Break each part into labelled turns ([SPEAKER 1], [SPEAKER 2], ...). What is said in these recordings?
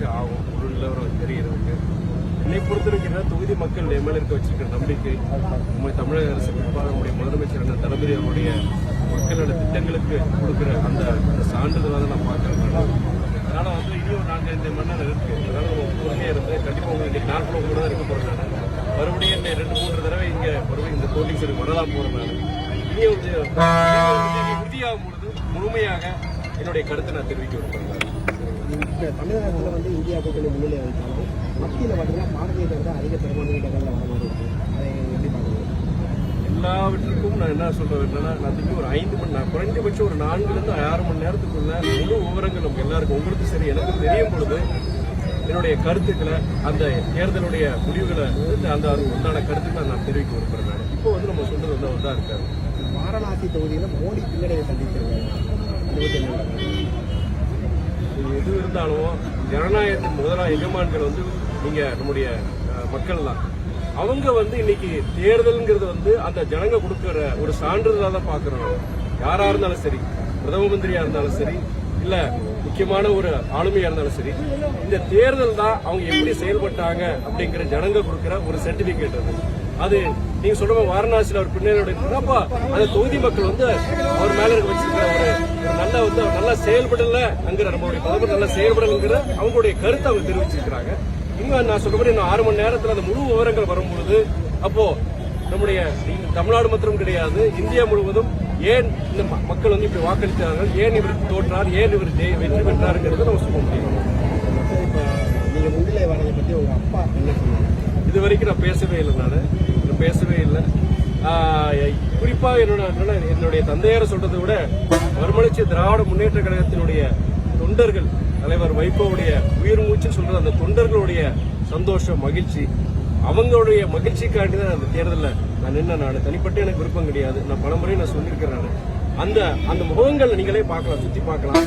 [SPEAKER 1] ஆச்சு ஆகும். ஒரு நிலவரம் தெரிகிறதுக்கு என்னை பொறுத்திருக்கிற தொகுதி மக்கள் என் இருக்க வச்சிருக்கிற நம்பிக்கை நம்ம தமிழக அரசு குறிப்பாக நம்முடைய முதலமைச்சர் அண்ணன் தளபதி அவருடைய மக்களோட திட்டங்களுக்கு கொடுக்குற அந்த சான்றிதழாக நான் பார்க்கறேன் அதனால வந்து இனியும் ஒரு நான்கு ஐந்து மணி நேரம் இருக்கு. அதனால நம்ம பொறுமையாக இருந்து கண்டிப்பாக உங்களுக்கு நாட்களும் கூட தான் இருக்க போகிறேன் நான். மறுபடியும் இந்த ரெண்டு மூன்று தடவை இங்கே மறுபடியும் இந்த கோட்டிங் சரி வரலாம் போகிறேன் நான். இனியும் வந்து உறுதியாகும் பொழுது முழுமையாக என்னுடைய கருத்தை நான் தெரிவிக்க விரும்புகிறேன்.
[SPEAKER 2] தமிழகத்துல வந்து இந்தியா கூட்டணி முன்னிலை வைத்தாங்க மத்தியில் பார்த்தீங்கன்னா பாரதிய ஜனதா அதிக பெரும்பான்மை இடங்கள்ல வர மாதிரி இருக்கு. அதை எப்படி பார்க்குறீங்க?
[SPEAKER 1] எல்லாவற்றுக்கும் நான் என்ன சொல்றது என்னன்னா நான் திரும்பி ஒரு ஐந்து மணி நேரம் குறைந்தபட்சம் ஒரு நான்குல இருந்து ஆறு மணி நேரத்துக்குள்ள முழு விவரங்கள் நமக்கு எல்லாருக்கும் உங்களுக்கு சரி எனக்கும் தெரியும் பொழுது என்னுடைய கருத்துக்களை அந்த தேர்தலுடைய முடிவுகளை வந்து அந்த உண்டான கருத்துக்களை நான் தெரிவிக்க விரும்புறேன் நான். இப்போ வந்து நம்ம சொல்றது வந்து அவர் தான் இருக்காரு.
[SPEAKER 2] வாரணாசி தொகுதியில மோடி பின்னடைவை சந்திச்சிருக்காங்க
[SPEAKER 1] எது இருந்தாலும் ஜனநாயகத்தின் முதலாக எஜமான்கள் வந்து நீங்கள் நம்முடைய மக்கள் தான். அவங்க வந்து இன்னைக்கு தேர்தலுங்கிறது வந்து அந்த ஜனங்க கொடுக்குற ஒரு சான்றிதழாக தான் பார்க்குறோம் யாராக இருந்தாலும் சரி பிரதம மந்திரியாக இருந்தாலும் சரி இல்லை முக்கியமான ஒரு ஆளுமையாக இருந்தாலும் சரி இந்த தேர்தல் தான் அவங்க எப்படி செயல்பட்டாங்க அப்படிங்கிற ஜனங்க கொடுக்குற ஒரு சர்டிஃபிகேட் அது. அது நீங்க சொல்ற வாரணாசியில ஒரு பின்னணியோட அப்ப அந்த தொகுதி மக்கள் வந்து அவர் மேல இருக்க வச்சிருக்கிற ஒரு நல்ல வந்து அவர் நல்லா செயல்படல அங்கிற நம்மளுடைய பிரதமர் நல்லா செயல்படலைங்கிற அவங்களுடைய கருத்தை அவங்க தெரிவிச்சிருக்கிறாங்க. இன்னும் நான் சொல்ற மாதிரி இன்னும் ஆறு மணி நேரத்துல அந்த முழு விவரங்கள் வரும்பொழுது அப்போ நம்முடைய தமிழ்நாடு மாத்திரம் கிடையாது இந்தியா முழுவதும் ஏன் இந்த மக்கள் வந்து இப்படி வாக்களித்தார்கள் ஏன் இவர் தோற்றார் ஏன் இவர் வெற்றி பெற்றாருங்கிறத நம்ம சொல்ல முடியும்.
[SPEAKER 2] சரி, இப்ப நீங்க முன்னிலை வரதை பத்தி உங்க அப்பா என்ன சொன்னாங்க
[SPEAKER 1] இது வரைக்கும் நான் பேசவே இல்லை நான். இல்லை. குறிப்பாக என்னோட என்னுடைய தந்தையார் சொல்றதை விட மறுமலர்ச்சி திராவிட முன்னேற்ற கழகத்தினுடைய தொண்டர்கள் தலைவர் வைகோவுடைய உயிர் மூச்சுன்னு சொல்ற அந்த தொண்டர்களுடைய சந்தோஷம் மகிழ்ச்சி. அவங்களுடைய மகிழ்ச்சிக்காண்டி தான் அந்த தேர்தலில் நான் நின்ன நான். தனிப்பட்ட எனக்கு விருப்பம் கிடையாது. நான் பலமுறை நான் சொல்லியிருக்கிறேன் நான். அந்த அந்த முகங்கள் நீங்களே பார்க்கலாம் சுற்றி பார்க்கலாம்.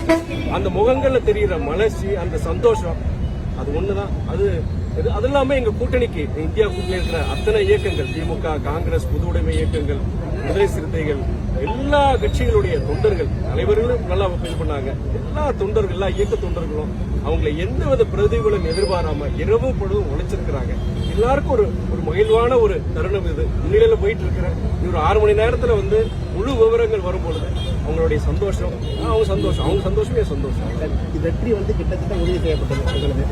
[SPEAKER 1] அந்த முகங்கள்ல தெரிகிற மலர்ச்சி அந்த சந்தோஷம் அது ஒண்ணுதான். அது அது இல்லாம எங்க கூட்டணிக்கு இந்தியா கூட்டணி இருக்கிற அத்தனை இயக்கங்கள் திமுக காங்கிரஸ் புது உடைமை இயக்கங்கள் விடுதலை சிறுத்தைகள் எல்லா கட்சிகளுடைய தொண்டர்கள் தலைவர்களும் நல்லா இது பண்ணாங்க. எல்லா தொண்டர்கள் எல்லா இயக்க தொண்டர்களும் அவங்களை எந்தவித பிரதிபலன் எதிர்பாராம இரவு பொழுதும் உழைச்சிருக்கிறாங்க. எல்லாருக்கும் ஒரு ஒரு மகிழ்வான ஒரு தருணம் இது. முன்னிலையில போயிட்டு இருக்கிற ஒரு ஆறு மணி நேரத்துல வந்து முழு விவரங்கள் வரும்பொழுது அவங்களுடைய சந்தோஷம் அவங்க சந்தோஷம் அவங்க சந்தோஷமே சந்தோஷம்.
[SPEAKER 2] இந்த வெற்றி வந்து கிட்டத்தட்ட உறுதி செய்யப்பட்டது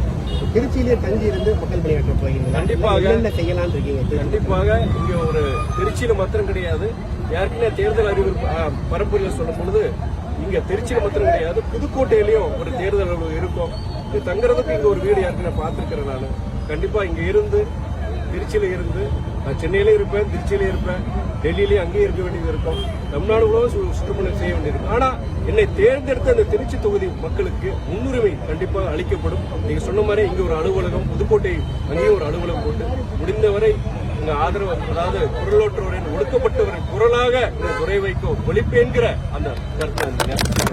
[SPEAKER 2] திருச்சியிலே தங்கி இருந்து மக்கள் பணியாற்ற போகிறீங்க
[SPEAKER 1] கண்டிப்பாக.
[SPEAKER 2] செய்யலாம்னு இருக்கீங்க.
[SPEAKER 1] கண்டிப்பாக. இங்க ஒரு திருச்சியில மாத்திரம் கிடையாது. ஏற்கனவே தேர்தல் அறிவிப்பு ஆ, பரப்புரையில் சொல்லும் பொழுது இங்க திருச்சியில் மாத்திரம் கிடையாது புதுக்கோட்டையிலயும் ஒரு தேர்தல் அலுவலகம் இருக்கும். இது தங்குறதுக்கு இங்க ஒரு வீடு ஏற்கனவே பார்த்துருக்கிறேன் நான். கண்டிப்பா இங்க இருந்து திருச்சியில இருந்து நான் சென்னையில இருப்பேன் திருச்சியில இருப்பேன் டெல்லியிலேயே அங்கேயும் இருக்க வேண்டியது இருக்கும். தமிழ்நாடு முழுவதும் சு- சுற்றுப்பயணம் செய்ய வேண்டியது ஆனா என்னை தேர்ந்தெடுத்த அந்த திருச்சி தொகுதி மக்களுக்கு முன்னுரிமை கண்டிப்பாக அளிக்கப்படும். நீங்க சொன்ன மாதிரி இங்க ஒரு அலுவலகம் புதுக்கோட்டை அங்கேயும் ஒரு அலுவலகம் போட்டு முடிந்தவரை உங்க ஆதரவு அதாவது குரலோற்றவரின் ஒடுக்கப்பட்டவரின் குரலாக இந்த துறை வைக்கும் ஒழிப்பேன்கிற அந்த கருத்தை அந்த நேரத்தில்